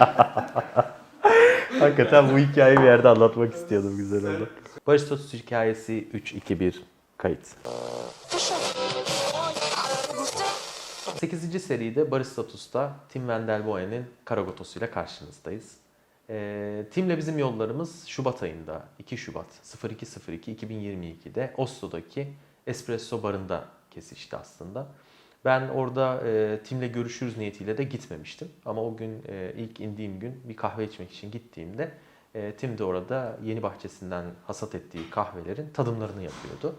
Hakikaten bu hikayeyi bir yerde anlatmak istiyordum güzel oldu. Barış Totus hikayesi 3-2-1 kayıt. 8. seride Barış Status'ta Tim Wendelboe'nin Karagotosu ile karşınızdayız. Ee, Tim'le bizim yollarımız Şubat ayında, 2 Şubat 02.02.2022'de Oslo'daki Espresso barında kesişti aslında. Ben orada e, Tim'le görüşürüz niyetiyle de gitmemiştim. Ama o gün e, ilk indiğim gün bir kahve içmek için gittiğimde e, Tim de orada yeni bahçesinden hasat ettiği kahvelerin tadımlarını yapıyordu.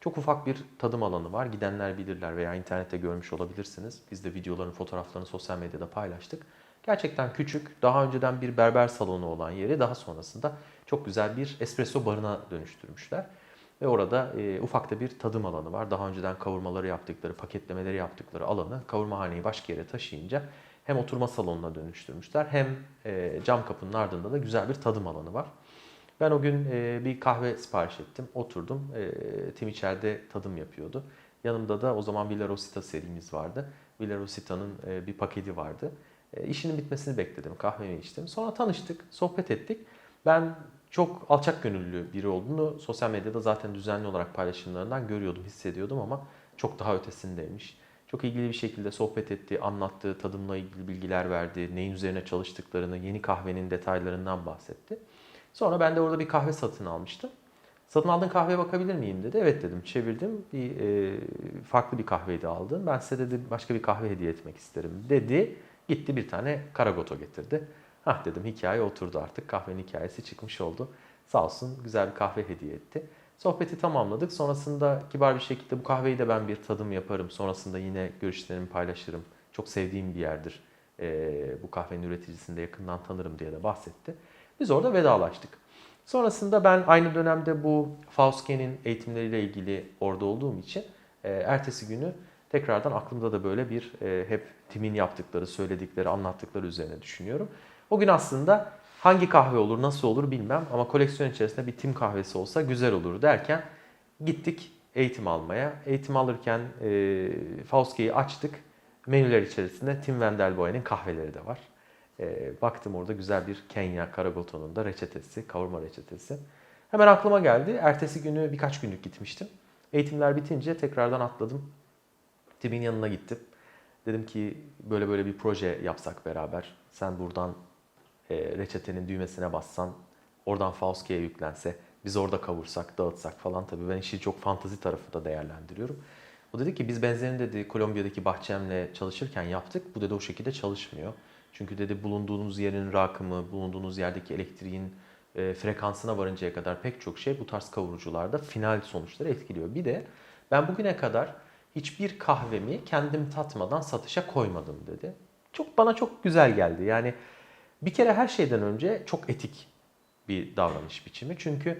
Çok ufak bir tadım alanı var. Gidenler bilirler veya internette görmüş olabilirsiniz. Biz de videoların fotoğraflarını sosyal medyada paylaştık. Gerçekten küçük, daha önceden bir berber salonu olan yeri daha sonrasında çok güzel bir espresso barına dönüştürmüşler. Ve orada e, ufakta bir tadım alanı var. Daha önceden kavurmaları yaptıkları, paketlemeleri yaptıkları alanı kavurmahaneyi başka yere taşıyınca hem oturma salonuna dönüştürmüşler hem e, cam kapının ardında da güzel bir tadım alanı var. Ben o gün e, bir kahve sipariş ettim. Oturdum. E, Tim içeride tadım yapıyordu. Yanımda da o zaman Villa Rosita serimiz vardı. Villa Rosita'nın e, bir paketi vardı. E, işinin bitmesini bekledim. Kahvemi içtim. Sonra tanıştık, sohbet ettik. Ben çok alçak gönüllü biri olduğunu sosyal medyada zaten düzenli olarak paylaşımlarından görüyordum, hissediyordum ama çok daha ötesindeymiş. Çok ilgili bir şekilde sohbet etti, anlattı, tadımla ilgili bilgiler verdi, neyin üzerine çalıştıklarını, yeni kahvenin detaylarından bahsetti. Sonra ben de orada bir kahve satın almıştım. Satın aldığın kahveye bakabilir miyim dedi. Evet dedim. Çevirdim. Bir e, farklı bir kahveydi aldım. Ben size dedi başka bir kahve hediye etmek isterim dedi. Gitti bir tane karagoto getirdi. Hah dedim hikaye oturdu artık. Kahvenin hikayesi çıkmış oldu. Sağ olsun güzel bir kahve hediye etti. Sohbeti tamamladık. Sonrasında kibar bir şekilde bu kahveyi de ben bir tadım yaparım. Sonrasında yine görüşlerimi paylaşırım. Çok sevdiğim bir yerdir. E, bu kahvenin üreticisini de yakından tanırım diye de bahsetti. Biz orada vedalaştık. Sonrasında ben aynı dönemde bu Fauske'nin eğitimleriyle ilgili orada olduğum için e, ertesi günü tekrardan aklımda da böyle bir e, hep Tim'in yaptıkları, söyledikleri, anlattıkları üzerine düşünüyorum. O gün aslında hangi kahve olur, nasıl olur bilmem ama koleksiyon içerisinde bir Tim kahvesi olsa güzel olur derken gittik eğitim almaya. Eğitim alırken e, Fauske'yi açtık. Menüler içerisinde Tim Wendelboe'nin kahveleri de var. E, baktım orada güzel bir Kenya Karagoto'nun da reçetesi, kavurma reçetesi. Hemen aklıma geldi. Ertesi günü birkaç günlük gitmiştim. Eğitimler bitince tekrardan atladım. Tim'in yanına gittim. Dedim ki böyle böyle bir proje yapsak beraber. Sen buradan e, reçetenin düğmesine bassan, oradan Fauske'ye yüklense, biz orada kavursak, dağıtsak falan. Tabii ben işi çok fantazi tarafı da değerlendiriyorum. O dedi ki biz benzerini dedi Kolombiya'daki bahçemle çalışırken yaptık. Bu dedi o şekilde çalışmıyor. Çünkü dedi bulunduğunuz yerin rakımı, bulunduğunuz yerdeki elektriğin e, frekansına varıncaya kadar pek çok şey bu tarz kavurucularda final sonuçları etkiliyor. Bir de ben bugüne kadar hiçbir kahvemi kendim tatmadan satışa koymadım dedi. Çok bana çok güzel geldi. Yani bir kere her şeyden önce çok etik bir davranış biçimi. Çünkü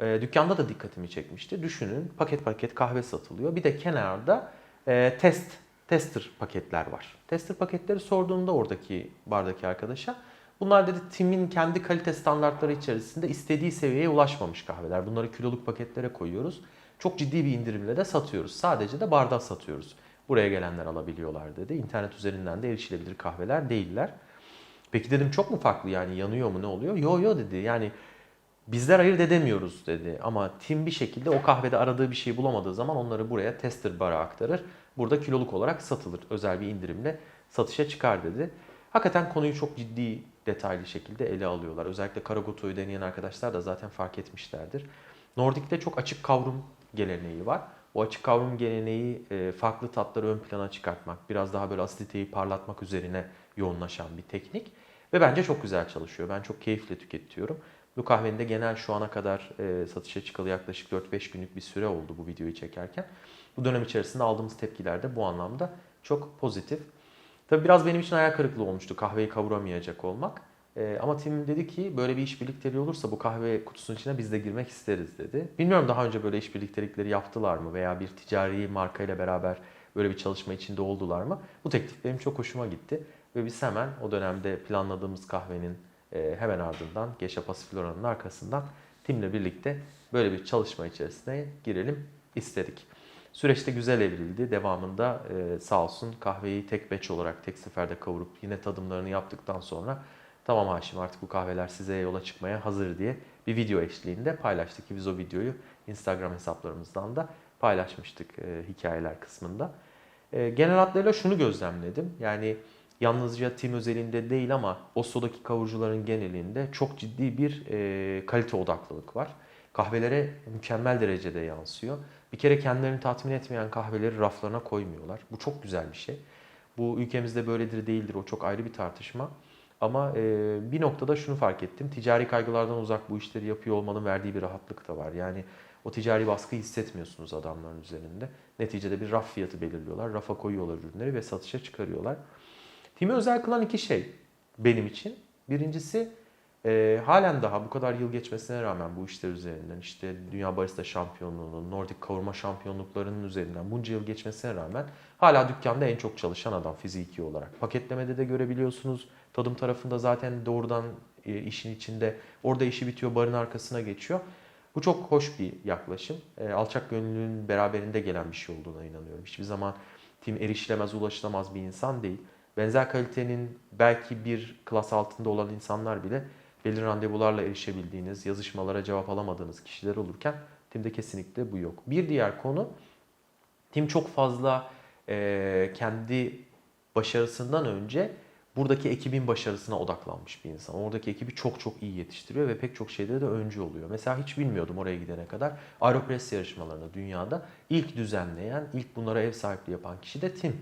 e, dükkanda da dikkatimi çekmişti. Düşünün paket paket kahve satılıyor. Bir de kenarda e, test tester paketler var. Tester paketleri sorduğumda oradaki bardaki arkadaşa bunlar dedi Tim'in kendi kalite standartları içerisinde istediği seviyeye ulaşmamış kahveler. Bunları kiloluk paketlere koyuyoruz. Çok ciddi bir indirimle de satıyoruz. Sadece de bardak satıyoruz. Buraya gelenler alabiliyorlar dedi. İnternet üzerinden de erişilebilir kahveler değiller. Peki dedim çok mu farklı yani yanıyor mu ne oluyor? Yo yo dedi. Yani bizler ayırt edemiyoruz dedi. Ama Tim bir şekilde o kahvede aradığı bir şeyi bulamadığı zaman onları buraya tester bara aktarır. Burada kiloluk olarak satılır. Özel bir indirimle satışa çıkar dedi. Hakikaten konuyu çok ciddi detaylı şekilde ele alıyorlar. Özellikle Karagoto'yu deneyen arkadaşlar da zaten fark etmişlerdir. Nordik'te çok açık kavrum geleneği var. O açık kavrum geleneği farklı tatları ön plana çıkartmak, biraz daha böyle asiditeyi parlatmak üzerine yoğunlaşan bir teknik. Ve bence çok güzel çalışıyor. Ben çok keyifle tüketiyorum. Bu kahvenin de genel şu ana kadar e, satışa çıkalı yaklaşık 4-5 günlük bir süre oldu bu videoyu çekerken. Bu dönem içerisinde aldığımız tepkiler de bu anlamda çok pozitif. Tabii biraz benim için hayal kırıklığı olmuştu kahveyi kavuramayacak olmak. E, ama Tim dedi ki böyle bir iş birlikteliği olursa bu kahve kutusunun içine biz de girmek isteriz dedi. Bilmiyorum daha önce böyle iş birliktelikleri yaptılar mı veya bir ticari markayla beraber böyle bir çalışma içinde oldular mı? Bu teklif benim çok hoşuma gitti. Ve biz hemen o dönemde planladığımız kahvenin e, hemen ardından Geisha Pasiflora'nın arkasından Tim'le birlikte böyle bir çalışma içerisine girelim istedik. Süreçte güzel evrildi. Devamında e, sağ olsun kahveyi tek batch olarak tek seferde kavurup yine tadımlarını yaptıktan sonra Tamam Haşim artık bu kahveler size yola çıkmaya hazır diye bir video eşliğinde paylaştık biz o videoyu Instagram hesaplarımızdan da paylaşmıştık e, hikayeler kısmında. E, genel hatlarıyla şunu gözlemledim. Yani yalnızca tim özelinde değil ama Oslo'daki kavurucuların genelinde çok ciddi bir e, kalite odaklılık var. Kahvelere mükemmel derecede yansıyor. Bir kere kendilerini tatmin etmeyen kahveleri raflarına koymuyorlar. Bu çok güzel bir şey. Bu ülkemizde böyledir değildir o çok ayrı bir tartışma. Ama e, bir noktada şunu fark ettim. Ticari kaygılardan uzak bu işleri yapıyor olmanın verdiği bir rahatlık da var. Yani o ticari baskıyı hissetmiyorsunuz adamların üzerinde. Neticede bir raf fiyatı belirliyorlar. Rafa koyuyorlar ürünleri ve satışa çıkarıyorlar. Timi özel kılan iki şey benim için. Birincisi e, halen daha bu kadar yıl geçmesine rağmen bu işler üzerinden işte Dünya Barista Şampiyonluğu'nun, Nordik Kavurma Şampiyonluklarının üzerinden bunca yıl geçmesine rağmen hala dükkanda en çok çalışan adam fiziki olarak. Paketlemede de görebiliyorsunuz. Tadım tarafında zaten doğrudan e, işin içinde orada işi bitiyor barın arkasına geçiyor. Bu çok hoş bir yaklaşım. E, alçak gönüllülüğün beraberinde gelen bir şey olduğuna inanıyorum. Hiçbir zaman tim erişilemez, ulaşılamaz bir insan değil. Benzer kalitenin belki bir klas altında olan insanlar bile belirli randevularla erişebildiğiniz, yazışmalara cevap alamadığınız kişiler olurken timde kesinlikle bu yok. Bir diğer konu tim çok fazla e, kendi başarısından önce buradaki ekibin başarısına odaklanmış bir insan. Oradaki ekibi çok çok iyi yetiştiriyor ve pek çok şeyde de öncü oluyor. Mesela hiç bilmiyordum oraya gidene kadar. Aeropress yarışmalarını dünyada ilk düzenleyen, ilk bunlara ev sahipliği yapan kişi de Tim.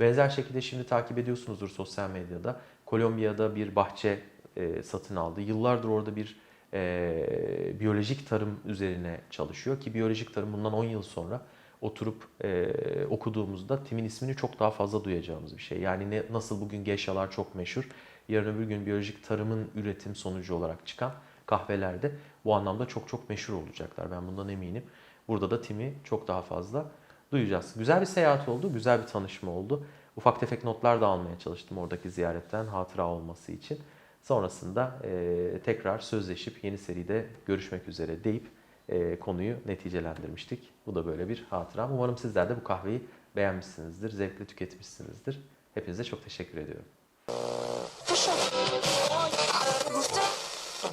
Benzer şekilde şimdi takip ediyorsunuzdur sosyal medyada. Kolombiya'da bir bahçe e, satın aldı. Yıllardır orada bir e, biyolojik tarım üzerine çalışıyor ki biyolojik tarım bundan 10 yıl sonra oturup e, okuduğumuzda Tim'in ismini çok daha fazla duyacağımız bir şey. Yani ne, nasıl bugün geishalar çok meşhur, yarın öbür gün biyolojik tarımın üretim sonucu olarak çıkan kahvelerde bu anlamda çok çok meşhur olacaklar. Ben bundan eminim. Burada da Tim'i çok daha fazla duyacağız. Güzel bir seyahat oldu, güzel bir tanışma oldu. Ufak tefek notlar da almaya çalıştım oradaki ziyaretten hatıra olması için. Sonrasında e, tekrar sözleşip yeni seride görüşmek üzere deyip e, konuyu neticelendirmiştik. Bu da böyle bir hatıram. Umarım sizler de bu kahveyi beğenmişsinizdir, zevkle tüketmişsinizdir. Hepinize çok teşekkür ediyorum.